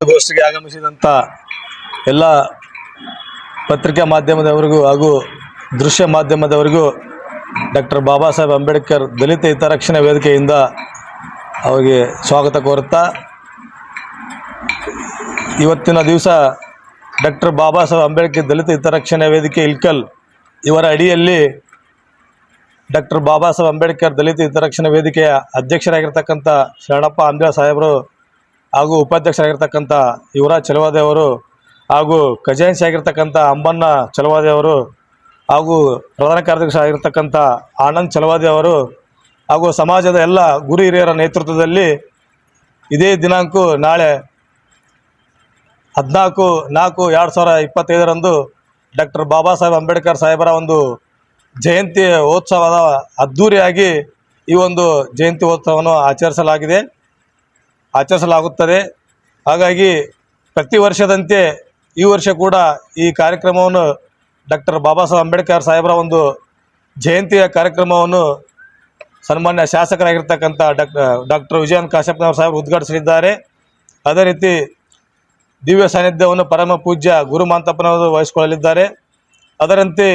ಗೋಷ್ಠಿಗೆ ಆಗಮಿಸಿದಂಥ ಎಲ್ಲ ಪತ್ರಿಕಾ ಮಾಧ್ಯಮದವರಿಗೂ ಹಾಗೂ ದೃಶ್ಯ ಮಾಧ್ಯಮದವರಿಗೂ ಡಾಕ್ಟರ್ ಬಾಬಾ ಸಾಹೇಬ್ ಅಂಬೇಡ್ಕರ್ ದಲಿತ ಹಿತರಕ್ಷಣಾ ವೇದಿಕೆಯಿಂದ ಅವರಿಗೆ ಸ್ವಾಗತ ಕೋರುತ್ತಾ, ಇವತ್ತಿನ ದಿವಸ ಡಾಕ್ಟರ್ ಬಾಬಾ ಸಾಹೇಬ್ ಅಂಬೇಡ್ಕರ್ ದಲಿತ ಹಿತರಕ್ಷಣಾ ವೇದಿಕೆ ಇಲ್ಕಲ್ ಇವರ ಅಡಿಯಲ್ಲಿ ಡಾಕ್ಟರ್ ಬಾಬಾ ಸಾಹೇಬ್ ಅಂಬೇಡ್ಕರ್ ದಲಿತ ಹಿತರಕ್ಷಣಾ ವೇದಿಕೆಯ ಅಧ್ಯಕ್ಷರಾಗಿರ್ತಕ್ಕಂಥ ಶರಣಪ್ಪ ಅಂಬೇಡ್ ಸಾಹೇಬರು ಹಾಗೂ ಉಪಾಧ್ಯಕ್ಷರಾಗಿರ್ತಕ್ಕಂಥ ಯುವರಾಜ್ ಚಲವಾದೆ ಅವರು ಹಾಗೂ ಖಜಾನ್ಸಿ ಆಗಿರ್ತಕ್ಕಂಥ ಅಂಬಣ್ಣ ಚಲವಾದೆ ಅವರು ಹಾಗೂ ಪ್ರಧಾನ ಕಾರ್ಯದರ್ಶಿ ಆಗಿರ್ತಕ್ಕಂಥ ಆನಂದ್ ಚಲವಾದೆ ಅವರು ಹಾಗೂ ಸಮಾಜದ ಎಲ್ಲ ಗುರು ಹಿರಿಯರ ನೇತೃತ್ವದಲ್ಲಿ ಇದೇ ದಿನಾಂಕ ನಾಳೆ ಹದಿನಾಲ್ಕು, ನಾಲ್ಕು, ಎರಡು ಸಾವಿರ ಇಪ್ಪತ್ತೈದರಂದು ಡಾಕ್ಟರ್ ಬಾಬಾ ಸಾಹೇಬ್ ಅಂಬೇಡ್ಕರ್ ಸಾಹೇಬರ ಒಂದು ಜಯಂತಿ ಉತ್ಸವದ ಅದ್ಧೂರಿಯಾಗಿ ಈ ಒಂದು ಜಯಂತಿ ಉತ್ಸವವನ್ನು ಆಚರಿಸಲಾಗಿದೆ. ಆಚರಿಸಲಾಗುತ್ತದೆ. ಹಾಗಾಗಿ ಪ್ರತಿ ವರ್ಷದಂತೆ ಈ ವರ್ಷ ಕೂಡ ಈ ಕಾರ್ಯಕ್ರಮವನ್ನು ಡಾಕ್ಟರ್ ಬಾಬಾ ಸಾಹೇಬ್ ಅಂಬೇಡ್ಕರ್ ಸಾಹೇಬರ ಒಂದು ಜಯಂತಿಯ ಕಾರ್ಯಕ್ರಮವನ್ನು ಸನ್ಮಾನ್ಯ ಶಾಸಕರಾಗಿರ್ತಕ್ಕಂಥ ಡಾಕ್ಟರ್ ಡಾಕ್ಟರ್ ವಿಜಯನ್ ಕಾಶ್ಯಪ್ನವರ್ ಸಾಹೇಬರು ಉದ್ಘಾಟಿಸಲಿದ್ದಾರೆ. ಅದೇ ರೀತಿ ದಿವ್ಯ ಸಾನ್ನಿಧ್ಯವನ್ನು ಪರಮ ಪೂಜ್ಯ ಗುರು ಮಾಂತಪ್ಪನವರು ವಹಿಸಿಕೊಳ್ಳಲಿದ್ದಾರೆ. ಅದರಂತೆ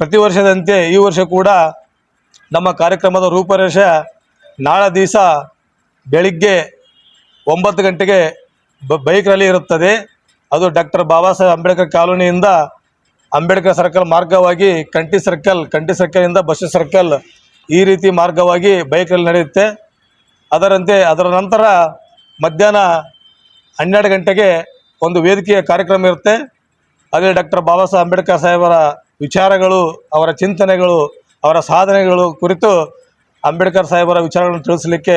ಪ್ರತಿ ವರ್ಷದಂತೆ ಈ ವರ್ಷ ಕೂಡ ನಮ್ಮ ಕಾರ್ಯಕ್ರಮದ ರೂಪರೇಷ ನಾಳೆ ದಿವಸ ಬೆಳಿಗ್ಗೆ ಒಂಬತ್ತು ಗಂಟೆಗೆ ಬೈಕ್ ರ್ಯಾಲಿ ಇರುತ್ತದೆ. ಅದು ಡಾಕ್ಟರ್ ಬಾಬಾ ಸಾಹೇಬ್ ಅಂಬೇಡ್ಕರ್ ಕಾಲೋನಿಯಿಂದ ಅಂಬೇಡ್ಕರ್ ಸರ್ಕಲ್ ಮಾರ್ಗವಾಗಿ ಕಂಟಿ ಸರ್ಕಲ್ ಕಂಟಿ ಸರ್ಕಲಿಂದ ಬಸ್ ಸರ್ಕಲ್ ಈ ರೀತಿ ಮಾರ್ಗವಾಗಿ ಬೈಕ್ ನಡೆಯುತ್ತೆ. ಅದರಂತೆ ಅದರ ನಂತರ ಮಧ್ಯಾಹ್ನ ಹನ್ನೆರಡು ಗಂಟೆಗೆ ಒಂದು ವೇದಿಕೆಯ ಕಾರ್ಯಕ್ರಮ ಇರುತ್ತೆ. ಅಲ್ಲಿ ಡಾಕ್ಟರ್ ಬಾಬಾ ಸಾಹೇಬ್ ಅಂಬೇಡ್ಕರ್ ಸಾಹೇಬರ ವಿಚಾರಗಳು, ಅವರ ಚಿಂತನೆಗಳು, ಅವರ ಸಾಧನೆಗಳು ಕುರಿತು ಅಂಬೇಡ್ಕರ್ ಸಾಹೇಬರ ವಿಚಾರಗಳನ್ನು ತಿಳಿಸಲಿಕ್ಕೆ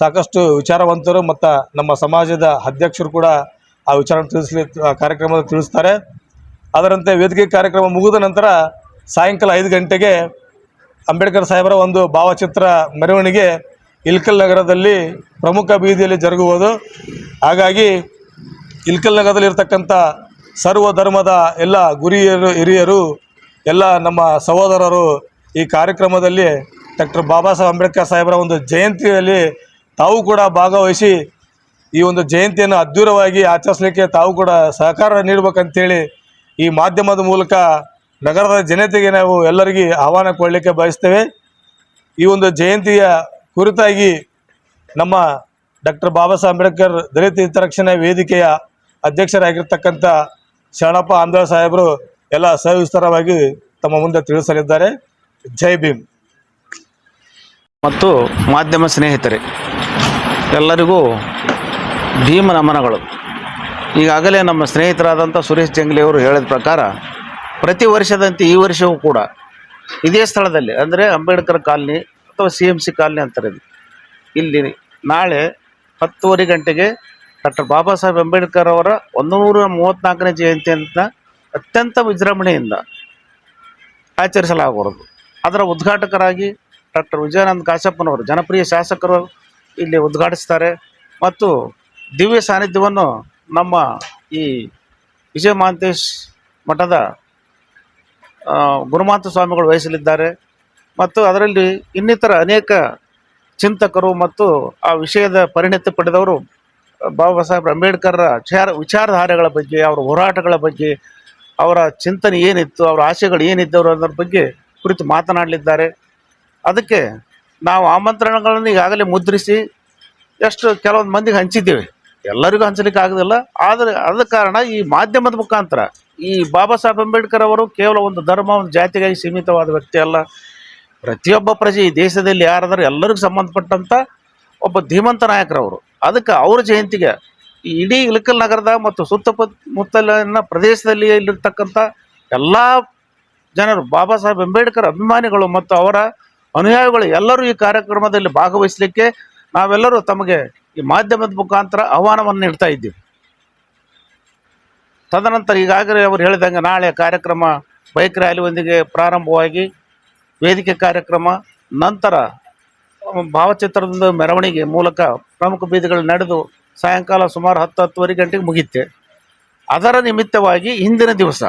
ಸಾಕಷ್ಟು ವಿಚಾರವಂತರು ಮತ್ತು ನಮ್ಮ ಸಮಾಜದ ಅಧ್ಯಕ್ಷರು ಕೂಡ ಆ ವಿಚಾರ ತಿಳಿಸಲಿ ಕಾರ್ಯಕ್ರಮದಲ್ಲಿ ಕಾರ್ಯಕ್ರಮದ ತಿಳಿಸ್ತಾರೆ. ಅದರಂತೆ ವೇದಿಕೆ ಕಾರ್ಯಕ್ರಮ ಮುಗಿದ ನಂತರ ಸಾಯಂಕಾಲ ಐದು ಗಂಟೆಗೆ ಅಂಬೇಡ್ಕರ್ ಸಾಹೇಬರ ಒಂದು ಭಾವಚಿತ್ರ ಮೆರವಣಿಗೆ ಇಲ್ಕಲ್ ನಗರದಲ್ಲಿ ಪ್ರಮುಖ ಬೀದಿಯಲ್ಲಿ ಜರುಗುವುದು. ಹಾಗಾಗಿ ಇಲ್ಕಲ್ ನಗರದಲ್ಲಿ ಇರ್ತಕ್ಕಂಥ ಸರ್ವ ಧರ್ಮದ ಎಲ್ಲ ಗುರಿಯರು, ಹಿರಿಯರು, ಎಲ್ಲ ನಮ್ಮ ಸಹೋದರರು ಈ ಕಾರ್ಯಕ್ರಮದಲ್ಲಿ ಡಾಕ್ಟರ್ ಬಾಬಾ ಸಾಹೇಬ್ ಅಂಬೇಡ್ಕರ್ ಸಾಹೇಬರ ಒಂದು ಜಯಂತಿಯಲ್ಲಿ ತಾವು ಕೂಡ ಭಾಗವಹಿಸಿ ಈ ಒಂದು ಜಯಂತಿಯನ್ನು ಅದ್ಧೂರವಾಗಿ ಆಚರಿಸಲಿಕ್ಕೆ ತಾವು ಕೂಡ ಸಹಕಾರ ನೀಡಬೇಕಂತೇಳಿ ಈ ಮಾಧ್ಯಮದ ಮೂಲಕ ನಗರದ ಜನತೆಗೆ ನಾವು ಎಲ್ಲರಿಗೆ ಆಹ್ವಾನ ಕೊಡಲಿಕ್ಕೆ ಬಯಸ್ತೇವೆ. ಈ ಒಂದು ಜಯಂತಿಯ ಕುರಿತಾಗಿ ನಮ್ಮ ಡಾಕ್ಟರ್ ಬಾಬಾ ಸಾಹೇಬ್ ಅಂಬೇಡ್ಕರ್ ದಲಿತ ಹಿತರಕ್ಷಣೆ ವೇದಿಕೆಯ ಅಧ್ಯಕ್ಷರಾಗಿರ್ತಕ್ಕಂಥ ಶರಣಪ್ಪ ಆಂಧ್ರ ಸಾಹೇಬರು ಎಲ್ಲ ಸವಿಸ್ತಾರವಾಗಿ ತಮ್ಮ ಮುಂದೆ ತಿಳಿಸಲಿದ್ದಾರೆ. ಜೈ ಭೀಮ್. ಮತ್ತು ಮಾಧ್ಯಮ ಸ್ನೇಹಿತರೆ ಎಲ್ಲರಿಗೂ ಭೀಮ ನಮನಗಳು ಈಗಾಗಲೇ ನಮ್ಮ ಸ್ನೇಹಿತರಾದಂಥ ಸುರೇಶ್ ಜಂಗ್ಲಿಯವರು ಹೇಳಿದ ಪ್ರಕಾರ ಪ್ರತಿ ವರ್ಷದಂತೆ ಈ ವರ್ಷವೂ ಕೂಡ ಇದೇ ಸ್ಥಳದಲ್ಲಿ, ಅಂದರೆ ಅಂಬೇಡ್ಕರ್ ಕಾಲನಿ ಅಥವಾ ಸಿ ಎಂ ಸಿ ಕಾಲನಿ ಅಂತಾರೆ. ಇಲ್ಲಿ ನಾಳೆ ಹತ್ತುವರೆ ಗಂಟೆಗೆ ಡಾಕ್ಟರ್ ಬಾಬಾ ಸಾಹೇಬ್ ಅಂಬೇಡ್ಕರ್ ಅವರ ಒಂದು ನೂರ ಮೂವತ್ತ್ನಾಲ್ಕನೇ ಜಯಂತಿಯನ್ನು ಅತ್ಯಂತ ವಿಜೃಂಭಣೆಯಿಂದ ಆಚರಿಸಲಾಗುವುದು ಅದರ ಉದ್ಘಾಟಕರಾಗಿ ಡಾಕ್ಟರ್ ವಿಜಯಾನಂದ ಕಾಶಪ್ಪನವರು, ಜನಪ್ರಿಯ ಶಾಸಕರು ಇಲ್ಲಿ ಉದ್ಘಾಟಿಸ್ತಾರೆ. ಮತ್ತು ದಿವ್ಯ ಸಾನ್ನಿಧ್ಯವನ್ನು ನಮ್ಮ ಈ ವಿಜಯ ಮಹಾಂತೇಶ್ ಮಠದ ಗುರುಮಾಂತ ಸ್ವಾಮಿಗಳು ವಹಿಸಲಿದ್ದಾರೆ. ಮತ್ತು ಅದರಲ್ಲಿ ಇನ್ನಿತರ ಅನೇಕ ಚಿಂತಕರು ಮತ್ತು ಆ ವಿಷಯದ ಪರಿಣತಿ ಪಡೆದವರು ಬಾಬಾ ಸಾಹೇಬ್ ಅಂಬೇಡ್ಕರ್ರ ವಿಚಾರ, ವಿಚಾರಧಾರೆಗಳ ಬಗ್ಗೆ, ಅವರ ಹೋರಾಟಗಳ ಬಗ್ಗೆ, ಅವರ ಚಿಂತನೆ ಏನಿತ್ತು, ಅವರ ಆಸೆಗಳು ಏನಿದ್ದವರು ಅದರ ಬಗ್ಗೆ ಕುರಿತು ಮಾತನಾಡಲಿದ್ದಾರೆ. ಅದಕ್ಕೆ ನಾವು ಆಮಂತ್ರಣಗಳನ್ನು ಈಗಾಗಲೇ ಮುದ್ರಿಸಿ ಎಷ್ಟು ಕೆಲವೊಂದು ಮಂದಿಗೆ ಹಂಚಿದ್ದೇವೆ. ಎಲ್ಲರಿಗೂ ಹಂಚಲಿಕ್ಕೆ ಆಗೋದಿಲ್ಲ. ಆದರೆ ಅದ ಕಾರಣ ಈ ಮಾಧ್ಯಮದ ಮುಖಾಂತರ ಈ ಬಾಬಾ ಸಾಹೇಬ್ ಅಂಬೇಡ್ಕರ್ ಅವರು ಕೇವಲ ಒಂದು ಧರ್ಮ, ಒಂದು ಜಾತಿಗಾಗಿ ಸೀಮಿತವಾದ ವ್ಯಕ್ತಿ ಅಲ್ಲ. ಪ್ರತಿಯೊಬ್ಬ ಪ್ರಜೆ ಈ ದೇಶದಲ್ಲಿ ಯಾರಾದರೂ ಎಲ್ಲರಿಗೂ ಸಂಬಂಧಪಟ್ಟಂಥ ಒಬ್ಬ ಧೀಮಂತ ನಾಯಕರವರು. ಅದಕ್ಕೆ ಅವ್ರ ಜಯಂತಿಗೆ ಈ ಇಡೀ ಇಳಕಲ್ ನಗರದ ಮತ್ತು ಸುತ್ತಮುತ್ತಲಿನ ಪ್ರದೇಶದಲ್ಲಿ ಇಲ್ಲಿರ್ತಕ್ಕಂಥ ಎಲ್ಲ ಜನರು, ಬಾಬಾ ಸಾಹೇಬ್ ಅಂಬೇಡ್ಕರ್ ಅಭಿಮಾನಿಗಳು ಮತ್ತು ಅವರ ಅನುಯಾಯಿಗಳು ಎಲ್ಲರೂ ಈ ಕಾರ್ಯಕ್ರಮದಲ್ಲಿ ಭಾಗವಹಿಸಲಿಕ್ಕೆ ನಾವೆಲ್ಲರೂ ತಮಗೆ ಈ ಮಾಧ್ಯಮದ ಮುಖಾಂತರ ಆಹ್ವಾನವನ್ನು ನೀಡ್ತಾ ಇದ್ದೀವಿ. ತದನಂತರ ಈಗಾಗಲೇ ಅವರು ಹೇಳಿದಂಗೆ ನಾಳೆ ಕಾರ್ಯಕ್ರಮ ಬೈಕ್ ರ್ಯಾಲಿಯೊಂದಿಗೆ ಪ್ರಾರಂಭವಾಗಿ ವೇದಿಕೆ ಕಾರ್ಯಕ್ರಮ, ನಂತರ ಭಾವಚಿತ್ರದ ಮೆರವಣಿಗೆ ಮೂಲಕ ಪ್ರಮುಖ ಬೀದಿಗಳು ನಡೆದು ಸಾಯಂಕಾಲ ಸುಮಾರು ಹತ್ತು ಹತ್ತುವರೆ ಗಂಟೆಗೆ ಮುಗಿಯುತ್ತೆ. ಅದರ ನಿಮಿತ್ತವಾಗಿ ಹಿಂದಿನ ದಿವಸ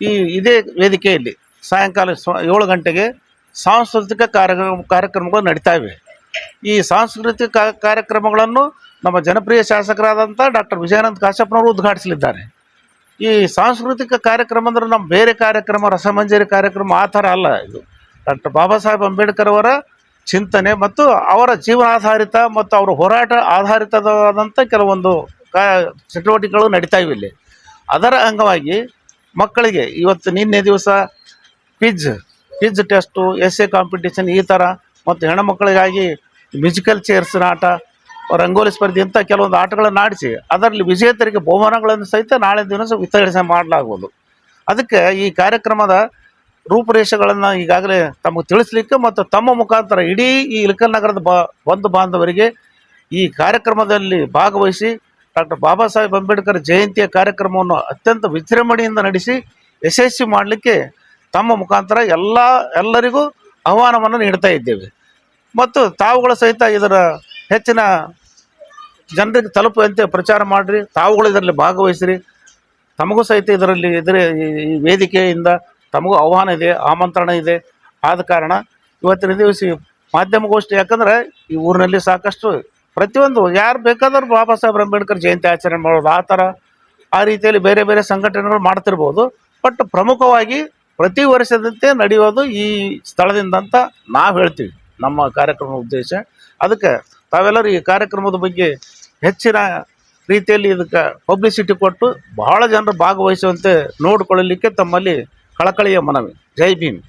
ಈ ಇದೇ ವೇದಿಕೆಯಲ್ಲಿ ಸಾಯಂಕಾಲ ಏಳು ಗಂಟೆಗೆ ಸಾಂಸ್ಕೃತಿಕ ಕಾರ್ಯಕ್ರಮ ಕಾರ್ಯಕ್ರಮಗಳು ನಡೀತಾ ಇವೆ. ಈ ಸಾಂಸ್ಕೃತಿಕ ಕಾರ್ಯಕ್ರಮಗಳನ್ನು ನಮ್ಮ ಜನಪ್ರಿಯ ಶಾಸಕರಾದಂಥ ಡಾಕ್ಟರ್ ವಿಜಯಾನಂದ ಕಾಶ್ಯಪ್ಪನವರು ಉದ್ಘಾಟಿಸಲಿದ್ದಾರೆ. ಈ ಸಾಂಸ್ಕೃತಿಕ ಕಾರ್ಯಕ್ರಮ ಅಂದರೆ ನಮ್ಮ ಬೇರೆ ಕಾರ್ಯಕ್ರಮ, ರಸಮಂಜರಿ ಕಾರ್ಯಕ್ರಮ ಆ ಥರ ಅಲ್ಲ ಇದು. ಡಾಕ್ಟರ್ ಬಾಬಾ ಸಾಹೇಬ್ ಅಂಬೇಡ್ಕರ್ ಅವರ ಚಿಂತನೆ ಮತ್ತು ಅವರ ಜೀವನಾಧಾರಿತ ಮತ್ತು ಅವರ ಹೋರಾಟ ಆಧಾರಿತವಾದಂಥ ಕೆಲವೊಂದು ಕಾ, ಚಟುವಟಿಕೆಗಳು ನಡೀತಾ ಇವೆ ಇಲ್ಲಿ. ಅದರ ಅಂಗವಾಗಿ ಮಕ್ಕಳಿಗೆ ಇವತ್ತು ನಿನ್ನೆ ದಿವಸ quiz quiz test essay competition ಈ ಥರ ಮತ್ತು ಹೆಣ್ಣುಮಕ್ಕಳಿಗಾಗಿ ಮ್ಯೂಸಿಕಲ್ ಚೇರ್ಸ್ ಆಟ ರಂಗೋಲಿ ಸ್ಪರ್ಧೆ ಇಂಥ ಕೆಲವೊಂದು ಆಟಗಳನ್ನು ಆಡಿಸಿ, ಅದರಲ್ಲಿ ವಿಜೇತರಿಗೆ ಬಹುಮಾನಗಳನ್ನು ಸಹಿತ ನಾಳೆ ದಿನ ವಿತರಣೆ ಮಾಡಲಾಗುವುದು. ಅದಕ್ಕೆ ಈ ಕಾರ್ಯಕ್ರಮದ ರೂಪುರೇಷೆಗಳನ್ನು ಈಗಾಗಲೇ ತಮಗೆ ತಿಳಿಸ್ಲಿಕ್ಕೆ ಮತ್ತು ತಮ್ಮ ಮುಖಾಂತರ ಇಡೀ ಈ ಇಳಕಲ್ ನಗರದ ಬ, ಬಂಧು ಬಾಂಧವರಿಗೆ ಈ ಕಾರ್ಯಕ್ರಮದಲ್ಲಿ ಭಾಗವಹಿಸಿ ಡಾಕ್ಟರ್ ಬಾಬಾ ಸಾಹೇಬ್ ಅಂಬೇಡ್ಕರ್ ಜಯಂತಿಯ ಕಾರ್ಯಕ್ರಮವನ್ನು ಅತ್ಯಂತ ವಿಜೃಂಭಣೆಯಿಂದ ನಡೆಸಿ, ಯಶಸ್ವಿ ಮಾಡಲಿಕ್ಕೆ ತಮ್ಮ ಮುಖಾಂತರ ಎಲ್ಲ, ಎಲ್ಲರಿಗೂ ಆಹ್ವಾನವನ್ನು ನೀಡ್ತಾ ಇದ್ದೇವೆ. ಮತ್ತು ತಾವುಗಳ ಸಹಿತ ಇದರ ಹೆಚ್ಚಿನ ಜನರಿಗೆ ತಲುಪುವಂತೆ ಪ್ರಚಾರ ಮಾಡಿರಿ. ತಾವುಗಳು ಇದರಲ್ಲಿ ಭಾಗವಹಿಸಿರಿ. ತಮಗೂ ಸಹಿತ ಇದರಲ್ಲಿ ಇದರ ಈ ವೇದಿಕೆಯಿಂದ ತಮಗೂ ಆಹ್ವಾನ ಇದೆ, ಆಮಂತ್ರಣ ಇದೆ. ಆದ ಕಾರಣ ಇವತ್ತಿನ ದಿವಸ ಮಾಧ್ಯಮಗೋಷ್ಠಿ ಯಾಕಂದರೆ ಈ ಊರಿನಲ್ಲಿ ಸಾಕಷ್ಟು ಪ್ರತಿಯೊಂದು ಯಾರು ಬೇಕಾದರೂ ಬಾಬಾ ಸಾಹೇಬ್ ಅಂಬೇಡ್ಕರ್ ಜಯಂತಿ ಆಚರಣೆ ಮಾಡೋದು ಆ ಥರ, ಆ ರೀತಿಯಲ್ಲಿ ಬೇರೆ ಬೇರೆ ಸಂಘಟನೆಗಳು ಮಾಡ್ತಿರ್ಬೋದು. ಬಟ್ ಪ್ರಮುಖವಾಗಿ ಪ್ರತಿ ವರ್ಷದಂತೆ ನಡೆಯೋದು ಈ ಸ್ಥಳದಿಂದ ಅಂತ ನಾವು ಹೇಳ್ತೀವಿ. ನಮ್ಮ ಕಾರ್ಯಕ್ರಮದ ಉದ್ದೇಶ. ಅದಕ್ಕೆ ತಾವೆಲ್ಲರೂ ಈ ಕಾರ್ಯಕ್ರಮದ ಬಗ್ಗೆ ಹೆಚ್ಚಿನ ರೀತಿಯಲ್ಲಿ ಇದಕ್ಕೆ ಪಬ್ಲಿಸಿಟಿ ಕೊಟ್ಟು ಬಹಳ ಜನರು ಭಾಗವಹಿಸುವಂತೆ ನೋಡಿಕೊಳ್ಳಲಿಕ್ಕೆ ತಮ್ಮಲ್ಲಿ ಕಳಕಳಿಯ ಮನವಿ. ಜೈ ಭೀಮ್.